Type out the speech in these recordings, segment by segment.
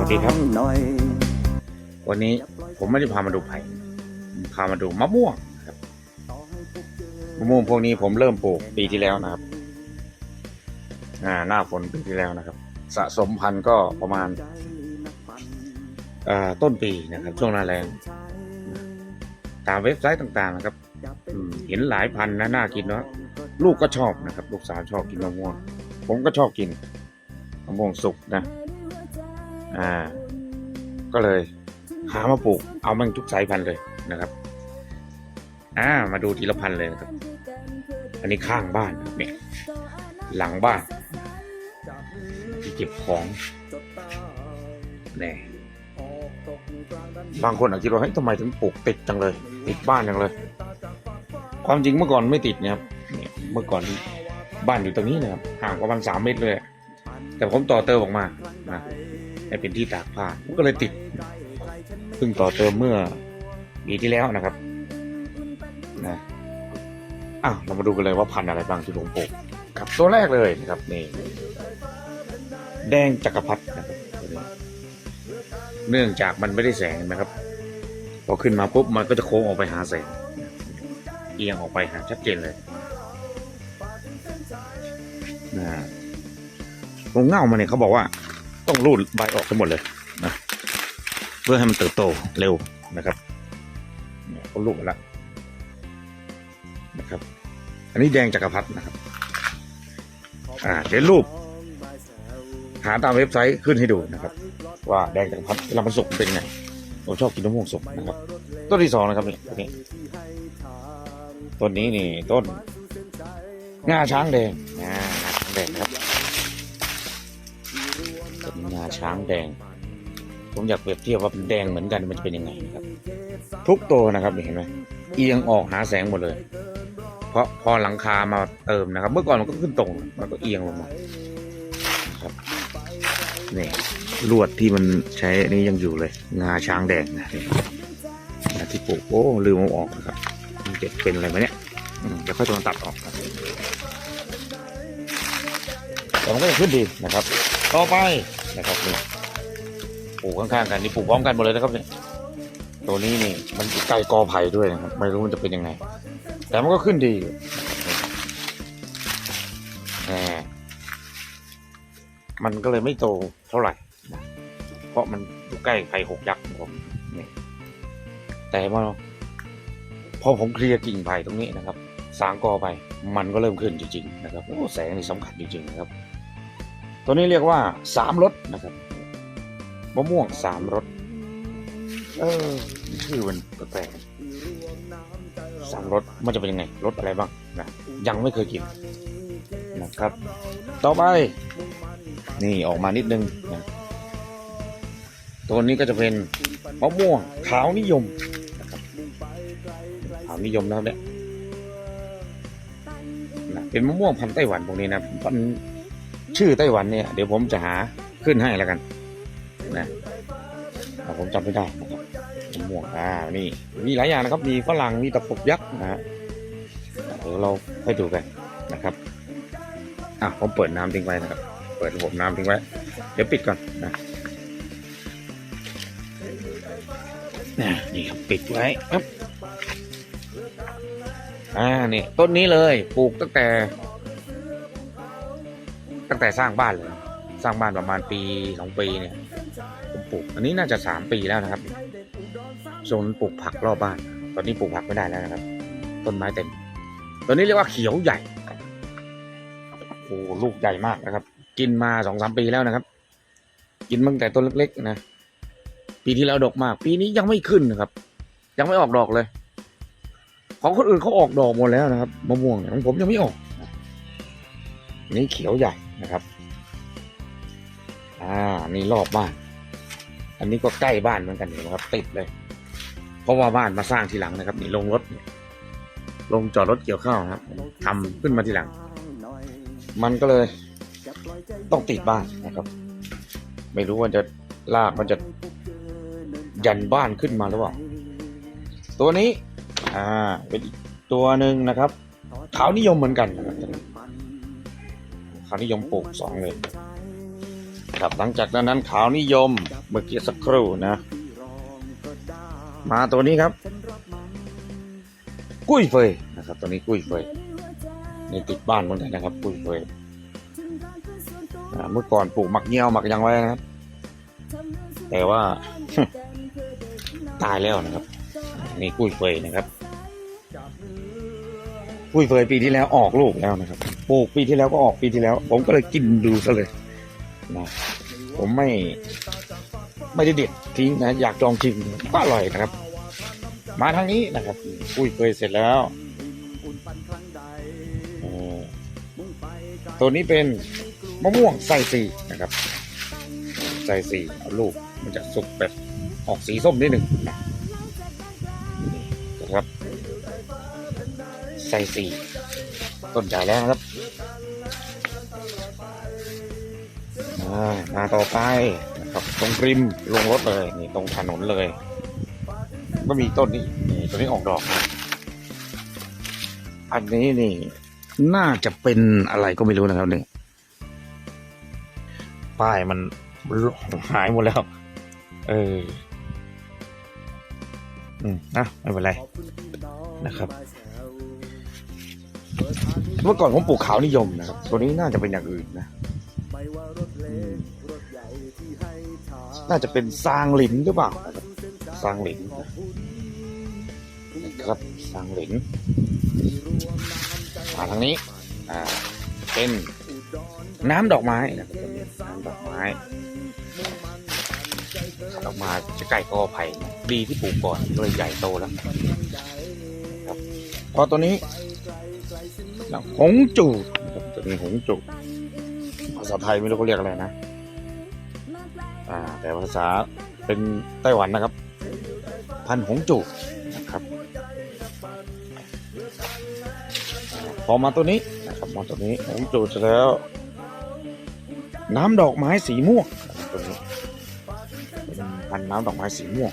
สวัสดีครับหน่อยวันนี้ผมไม่ได้พามาดูไผ่พามาดูมะม่วงครับมะม่วงพวกนี้ผมเริ่มปลูกปีที่แล้วนะครับ อ่าหน้าฝนปีที่แล้วนะครับ สะสมพันธุ์ก็ประมาณอ่าต้นปีนะครับ ช่วงหน้าแรงตามเว็บไซต์ต่างๆนะครับอืมเห็นหลายพันธุ์นะน่ากินเนาะลูกก็ชอบนะครับ ลูกสาวชอบกินมะม่วง ผมก็ชอบกินมะม่วงสุกนะ อ่า ก็เลยหามาปลูก เอามันทุกสายพันธุ์เลยนะครับ อ่า มาดูทีละพันธุ์เลยนะครับ อันนี้ข้างบ้านเนี่ย หลังบ้าน ที่เก็บของแน่บางคนอาจจะคิดว่าเฮ้ยทำไมถึงปลูกติดจังเลย ติดบ้านจังเลย ความจริงเมื่อก่อนไม่ติดนะครับเนี่ยเมื่อก่อนบ้านอยู่ตรงนี้นะครับห่างประมาณสามเมตรเลย แต่ผมต่อเติมออกมานะ ให้เป็นที่ตากผ้าผมก็เลยติดเพิ่งต่อเติมเมื่อปีที่แล้วนะครับนะอ้าวเรามาดูกันเลยว่าพันธุ์อะไรบ้างที่ผมปลูกครับตัวแรกเลยนะครับนี่แดงจักรพรรดินะครับเนื่องจากมันไม่ได้แสงนะครับพอขึ้นมาปุ๊บมันก็จะโค้งออกไปหาแสงเอียงออกไปหาชัดเจนเลยนะตรงเง่ามันเนี่ยเขาบอกว่า ต้องรูดใบออกทั้งหมดเลยนะเพื่อให้มันเติบโตเร็วนะครับเนี่ยเขาลูกแล้วนะครับ อันนี้แดงจักรพรรดินะครับ อ่าเดี๋ยวรูปหาตามเว็บไซต์ขึ้นให้ดูนะครับ ว่าแดงจักรพรรดิลามันสุกเป็นไงผมชอบกินมะม่วงสุกนะครับ ต้นที่สองนะครับนี่ต้นนี้ต้นนี้นี่ต้นงาช้างแดงงางาช้างแดงครับ ช้างแดง ผมอยากเปรียบเทียบว่าเป็นแดงเหมือนกันมันจะเป็นยังไงนะครับ ทุกตัวนะครับเห็นไหมเอียงออกหาแสงหมดเลย เพราะพอหลังคามาเติมนะครับ เมื่อก่อนมันก็ขึ้นตรงมันก็เอียงลงมาครับนี่ลวดที่มันใช้นี่ยังอยู่เลยงาช้างแดงนะนที่ปลูกโอ้ลืมเอาออกนะครับมันจะเป็นอะไรไหมเนี่ยเดี๋ยวค่อยต้องตัดออกครับแต่มันก็จะขึ้นดีนะครับ ต่อไป นะครับนี่ปลูกข้างๆกันนี่ปลูกพร้อมกันหมดเลยนะครับเนี่ยตัวนี้นี่มันใกล้กอไผ่ด้วยนะครับไม่รู้มันจะเป็นยังไง แต่มันก็ขึ้นดีอยู่แหมมันก็เลยไม่โตเท่าไหร่ เพราะมันอยู่ใกล้ไผ่หกยักษ์ผมนี่แต่ว่าพอผมเคลียร์กิ่งไผ่ตรงนี้นะครับ สางกอไปมันก็เริ่มขึ้นจริงๆนะครับโอ้แสงนี่สำคัญจริงๆนะครับ ตัวนี้เรียกว่าสามรสนะครับมะม่วงสามรสเออชื่อมันแปลกสามรสมันจะเป็นยังไงรสอะไรบ้างนะยังไม่เคยกินนะครับ ต่อไป นี่ออกมานิดนึงนะตัวนี้ก็จะเป็นมะม่วงขาวนิยมนะครับขาวนิยมนะครับเนี่ยนะเป็นมะม่วงพันธุ์ไต้หวันพวกนี้นะพัน ชื่อไต้หวันเนี่ยเดี๋ยวผมจะหาขึ้นให้แล้วกันนะแต่ผมจำไม่ได้นะครับม่วงอ่านี่มีหลายอย่างนะครับ มีฝรั่งมีตะปบยักษ์นะฮะเดี๋ยวเราค่อยดูกันนะครับอะผมเปิดน้ำทิ้งไว้นะครับ เปิดระบบน้ำทิ้งไว้ เดี๋ยวปิดก่อนนะนะนี่ครับปิดไว้ครับอ่านี่ต้นนี้เลยปลูกตั้งแต่ ตั้งแต่สร้างบ้านเลย สร้างบ้านประมาณปีสองปีเนี่ยผมปลูกอันนี้น่าจะสามปีแล้วนะครับโซนปลูกผักรอบบ้าน ตอนนี้ปลูกผักไม่ได้แล้วนะครับ ต้นไม้เต็มตัวนี้เรียกว่าเขียวใหญ่โอ้ลูกใหญ่มากนะครับ กินมาสองสามปีแล้วนะครับ กินมาตั้งแต่ต้นเล็กๆนะปีที่แล้วดอกมาก ปีนี้ยังไม่ขึ้นนะครับ ยังไม่ออกดอกเลย ของคนอื่นเขาออกดอกหมดแล้วนะครับมะม่วงของผมยังไม่ออกนี่เขียวใหญ่ นะครับ อ่า นี่รอบบ้าน อันนี้ก็ใกล้บ้านเหมือนกันเห็นะครับ ติดเลย เพราะว่าบ้านมาสร้างทีหลังนะครับ นี่ลงรถเนี่ยลงจอดรถเกี่ยวข้าวครับทำขึ้นมาทีหลัง มันก็เลยต้องติดบ้านนะครับ ไม่รู้ว่าจะลากมันจะยันบ้านขึ้นมาหรือเปล่า ตัวนี้ อ่า เป็นอีกตัวหนึ่งนะครับ ขาวนิยมเหมือนกันนะครับ ขาวนิยมปลูกสองเลยครับหลังจากนั้นขาวนิยมเมื่อกี้สักครู่นะ มาตัวนี้ครับ กุ้ยเฟยนะครับ ตัวนี้กุ้ยเฟยนี่ติดบ้านเมือนกันนะครับ กุ้ยเฟยเมื่อก่อนปลูกหมักเงี้ยวหมักยังไว้นะครับ แต่ว่า ตายแล้วนะครับ นี่กุ้ยเฟยนะครับ กุ้ยเฟยปีที่แล้วออกลูกแล้วนะครับ ปลูกปีที่แล้วก็ออกปีที่แล้ว ผมก็เลยกินดูซะเลยนะผมไม่ไม่ได้เด็ดทิ้งนะ อยากลองชิมก็อร่อยนะครับ มาทางนี้นะครับกุ้ยเฟยเสร็จแล้วเอ่อตัวนี้เป็นมะม่วงใส่สีนะครับใส่สีเอาลูกมันจะสุกแบบออกสีส้มนิดหนึ่งนะนี่นะครับ ใส่สีต้นใหญ่แล้วนะครับ มาต่อไปนะครับตรงริมลงรถเลยนี่ตรงถนนเลย ก็มีต้นนี้นี่ต้นนี้ออกดอกนะอันนี้นี่ น่าจะเป็นอะไรก็ไม่รู้นะครับเนี่ยป้ายมันหายหมดแล้ว เออ อืมนะไม่เป็นไรนะครับเมื่อก่อนผมปลูกขาวนิยมนะครับ ตัวนี้น่าจะเป็นอย่างอื่นนะ น่าจะเป็นซางหลินหรือเปล่าครับซางหลินนะครับซางหลินมาทางนี้อ่าเป็นน้ำดอกไม้นะครับน้ำดอกไม้ดอกไม้จะใกล้กอไผ่ดีที่ปลูกก่อนก็เลยใหญ่โตแล้วครับพอตัวนี้หงจูดนะครับจะมีหงจูด ษาไทยไม่รู้เขาเรียกอะไรนะ อ่า แต่ภาษาเป็นไต้หวันนะครับ พันหงจูนะครับอพอมาตัวนี้นะครับมาตัวนี้หงจูดเสร็จแล้ว น้ำดอกไม้สีม่วงตัวนี้เป็นพันน้ำดอกไม้สีม่วง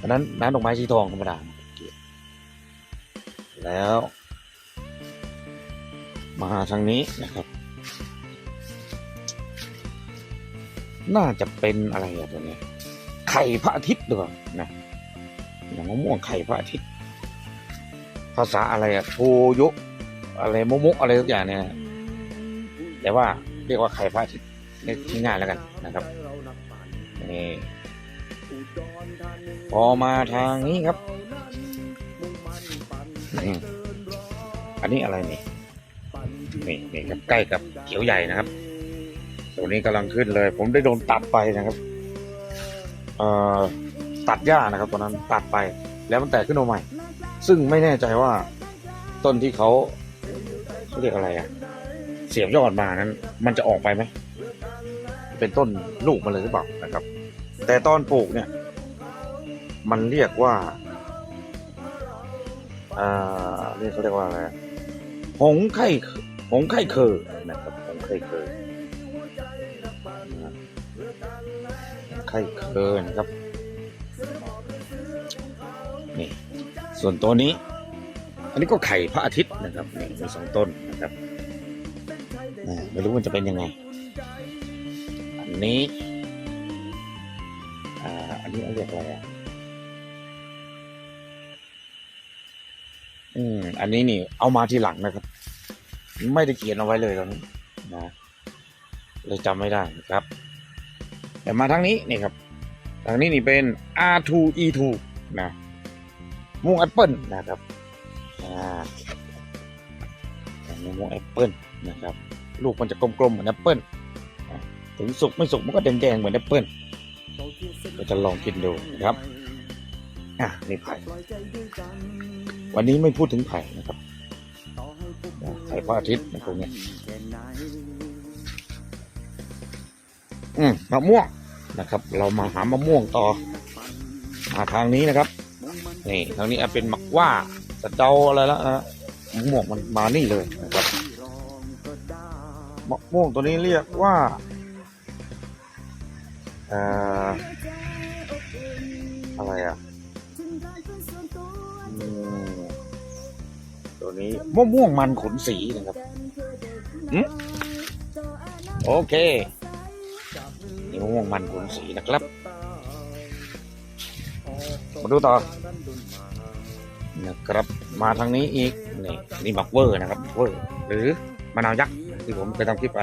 อันนั้นน้ำดอกไม้สีทองธรรมดาแล้ว มาทางนี้นะครับ น่าจะเป็นอะไรอะตัวเนี้ยไข่พระอาทิตย์หรือเปล่านะอย่างมะม่วงไข่พระอาทิตย์ ภาษาอะไรอะโทโยะอะไรมโมะอะไรทุกอย่างเนี่ยนะแต่ว่าเรียกว่าไข่พระอาทิตย์เรียกง่ายแล้วกันนะครับนี่พอมาทางนี้ครับ อันนี้อะไรนี่นี่นี่ครับใกล้กับเขียวใหญ่นะครับ ตัวนี้กำลังขึ้นเลย ผมได้โดนตัดไปนะครับเอ่อตัดหญ้านะครับตอนนั้นตัดไปแล้วมันแตกขึ้นมาใหม่ ซึ่งไม่แน่ใจว่าต้นที่เขาเขาเรียกอะไรอะเสียบยอดมานั้น มันจะออกไปไหมเป็นต้นลูกมาเลยหรือเปล่านะครับ แต่ตอนปลูกเนี่ย มันเรียกว่าอ่านี่เขาเรียกว่าอะไรหงไข่หงไข่เคอนะครับหงไข่เคอ ไข่เคอนะครับ นี่ ส่วนตัวนี้ อันนี้ก็ไข่พระอาทิตย์นะครับนี่มีสองต้นนะครับไม่รู้มันจะเป็นยังไง อันนี้ อ่า อันนี้เรียกอะไรอะ อืม อันนี้นี่ เอามาทีหลังนะครับ ไม่ได้เขียนเอาไว้เลยตอนนี้นะเลยจำไม่ได้นะครับ แต่มาทางนี้นี่ครับทางนี้นี่เป็น R2E2 นะม่วงแอปเปิลนะครับอ่าอันนี้ม่วงแอปเปิลนะครับลูกมันจะกลมๆเหมือนแอปเปิลถึงสุกไม่สุกมันก็แดงๆเหมือนแอปเปิลก็จะลองกินดูนะครับอะนี่ไผ่วันนี้ไม่พูดถึงไผ่นะครับไข่พระอาทิตย์นะตรงนี้ อืมมะม่วงนะครับ เรามาหามะม่วงต่อมาทางนี้นะครับ นี่ทางนี้อเป็นมักว่าสะเดาอะไรแล้วนะมะม่วงมันมานี่เลยนะครับมะม่วงตัวนี้เรียกว่าอะไรอะตัวนี้มะม่วงมันขนสีนะครับโอเค ม่วงมันผลสีนะครับ มาดูต่อ นะครับ มาทางนี้อีก นี่นี่บักเวอร์นะครับเวอร์หรือมะนาวยักษ์ที่ผมเคยทำคลิปไป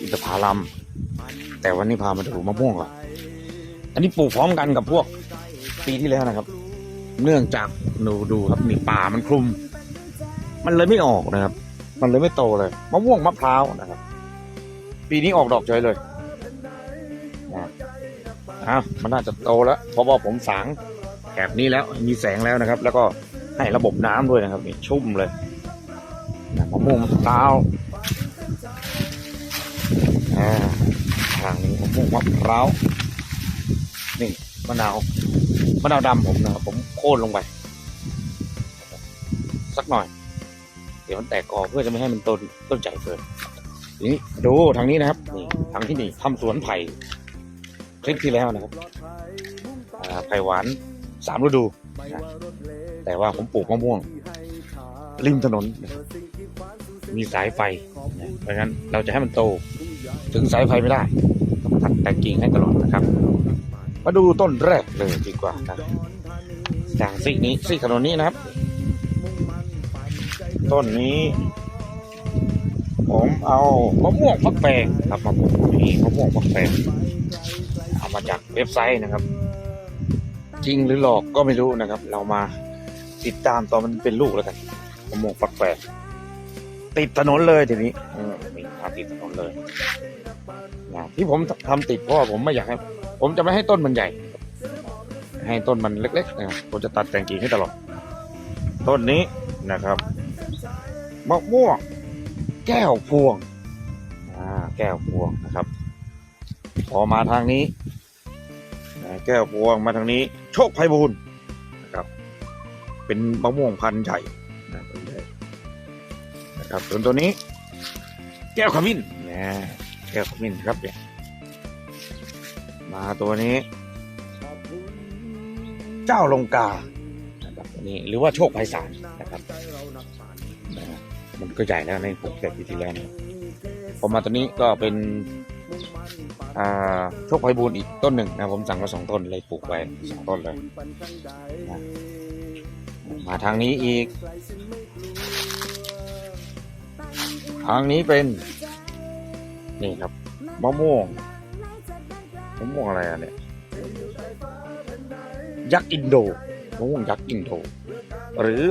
อินทผลัม แต่วันนี้พามาดูมะม่วงก่อนอันนี้ปลูกพร้อมกันกับพวกปีที่แล้วนะครับ เนื่องจากหนูดูครับนี่ป่ามันคลุม มันเลยไม่ออกนะครับ มันเลยไม่โตเลยมะม่วงมะพร้าวนะครับ ปีนี้ออกดอกเฉยเลย อ้าวมันน่าจะโตแล้วเพราะว่าผมสางแถบนี้แล้วมีแสงแล้วนะครับ แล้วก็ให้ระบบน้ำด้วยนะครับนี่ชุ่มเลยนะมะม่วงมะพร้าวทางนี้มะม่วงมะพร้าวนี่มะนาวมะนาวดำผมนะครับผมโค่นลงไป สักหน่อย เดี๋ยวมันแตกกอเพื่อจะไม่ให้มันต้นต้นใหญ่เกินนี้ดูทางนี้นะครับนี่ทางที่นี่ทำสวนไผ่ ลิปที่แล้วนะครับไผ่หวานสามฤดูนะแต่ว่าผมปลูกมะม่วง ริมถนน มีสายไฟนะเพราะฉะนั้นเราจะให้มันโต ถึงสายไฟไม่ได้ต้องตัดแต่งกิ่งให้ตลอดนะครับ มาดูต้นแรกเลยดีกว่าครับจากซีกนี้ซีกถนนนี้นะครับ ต้นนี้ ผมเอามะม่วงฟักแฟงครับมาปลูกนี่มะม่วงฟักแฟง เอามาจากเว็บไซต์นะครับ จริงหรือหลอกก็ไม่รู้นะครับ เรามาติดตามตอนมันเป็นลูกแล้วกันมะม่วงฟักแฟงติดถนนเลยทีนี้อืมนี่มาติดถนนเลยนะที่ผมทำติดเพราะว่าผมไม่อยากให้ ผมจะไม่ให้ต้นมันใหญ่ ให้ต้นมันเล็กๆนะครับผมจะตัดแต่งกิ่งให้ตลอด ต้นนี้นะครับมะม่วงแก้วพวงอ่าแก้วพวงนะครับ พอมาทางนี้นะ แก้วพวงมาทางนี้ โชคไพบูลย์นะครับ เป็นมะม่วงพันธุ์ใหญ่นะครับส่วนตัวนี้ แก้วขมิ้นนะแก้วขมิ้นครับเนี่ยมาตัวนี้ เจ้าลงกานะครับนี้หรือว่าโชคไพศาลนะครับมันก็ใหญ่แล้วในปลูกแต่ปีที่แล้วนะครับพอมาตัวนี้ก็เป็น โชคไพบูลอีกต้นหนึ่งนะผมสั่งมาสองต้นเลยปลูกไว้สองต้นเลยนะมาทางนี้อีก ทางนี้เป็น นี่ครับมะม่วงมะม่วงอะไรอะเนี่ยยักษ์อินโดมะม่วงยักษ์อินโด หรือ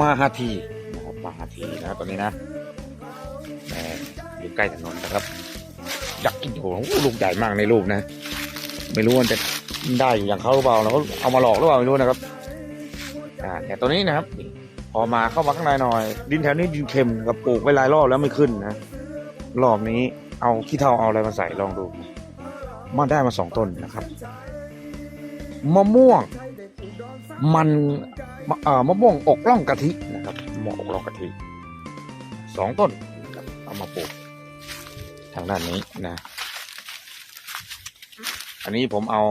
มาฮาทีนะครับมาฮาทีนะครับตอนนี้นะแหมอยู่ใกล้ถนนนะครับ โดโอ้โหลูกใหญ่มากในรูปนะ ไม่รู้ว่าจะได้อย่างเขาหรือเปล่าเราก็เอามาหลอกหรือเปล่าไม่รู้นะครับ อ่าแต่ตัวนี้นะครับ พอมาเข้ามาข้างในหน่อย ดินแถวนี้ดินเค็มกับปลูกไปหลายรอบแล้วไม่ขึ้นนะรอบนี้เอาขี้เถ้าเอาอะไรมาใส่ลองดูมาได้มาสองต้นนะครับมะม่วง มันมะม่วงอกล่องกะทินะครับมะม่วงอกล่องกะทิสองต้นเอามาปลูกทางด้านนี้นะ อันนี้ผมเอา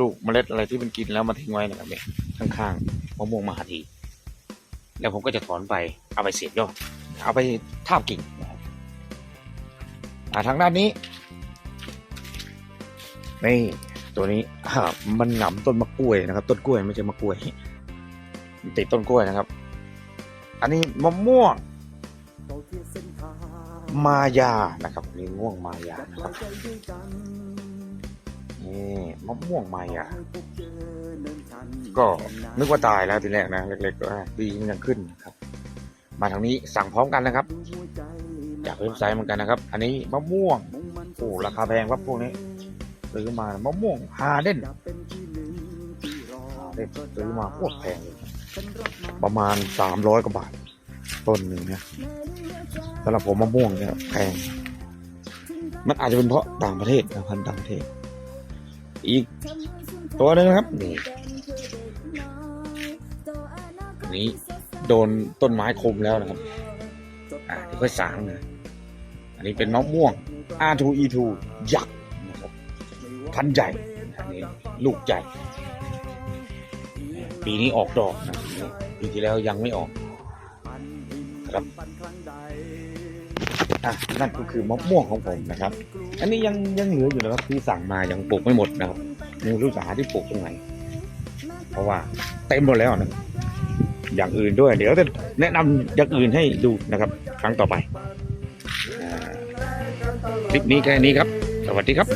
ลูกเมล็ดอะไรที่มันกินแล้วมาทิ้งไว้นะครับเนี่ยข้างๆมะม่วงมหาทีแล้วผมก็จะถอนไปเอาไปเสียบยอดเอาไปทาบกิ่งนะครับทางด้านนี้นี่ตัวนี้มันหนำต้นมะกล้วยนะครับ ต้นกล้วยไม่ใช่มะกล้วยติดต้นกล้วยนะครับ อันนี้มะม่วงมายานะครับนี่ม่วงมายานะครับ นี่มะม่วงใหมายาก็นึกว่าตายแล้วทีแรกนะเล็กๆก็ดีมันยังขึ้นครับ มาทางนี้สั่งพร้อมกันนะครับ จากเว็บไซต์เหมือนกันนะครับ อันนี้มะม่วงโอ้ราคาแพงครับพวกนี้ซื้อมามะม่วงฮาเดนฮาเดนซื้อมาโคตรแพงเลยประมาณสามร้อยกว่าบาทต้นหนึ่งนะสำหรับผมมะม่วงเนี่ยแพงมันอาจจะเป็นเพราะต่างประเทศนะพันต่างประเทศ ตัวหนึงนะครับ นี่นี้โดนต้นไม้คมแล้วนะครับ อ่าเดี๋ยวค่อยสางนะ อันนี้เป็นมะม่วง R2E2 ยักษ์นะครับ พันใหญ่อันนี้ลูกใหญ่ ปีนี้ออกดอกนะปีที่แล้วยังไม่ออกครับอะนั่นก็คือมะม่วงของผมนะครับ อันนี้ยังยังเหลืออยู่นะครับที่สั่งมายังปลูกไม่หมดนะครับ ไม่รู้จะหาที่ปลูกตรงไหน เพราะว่าเต็มหมดแล้วนะอย่างอื่นด้วย เดี๋ยวจะแนะนำอย่างอื่นให้ดูนะครับ ครั้งต่อไปคลิปนี้แค่นี้ครับ สวัสดีครับ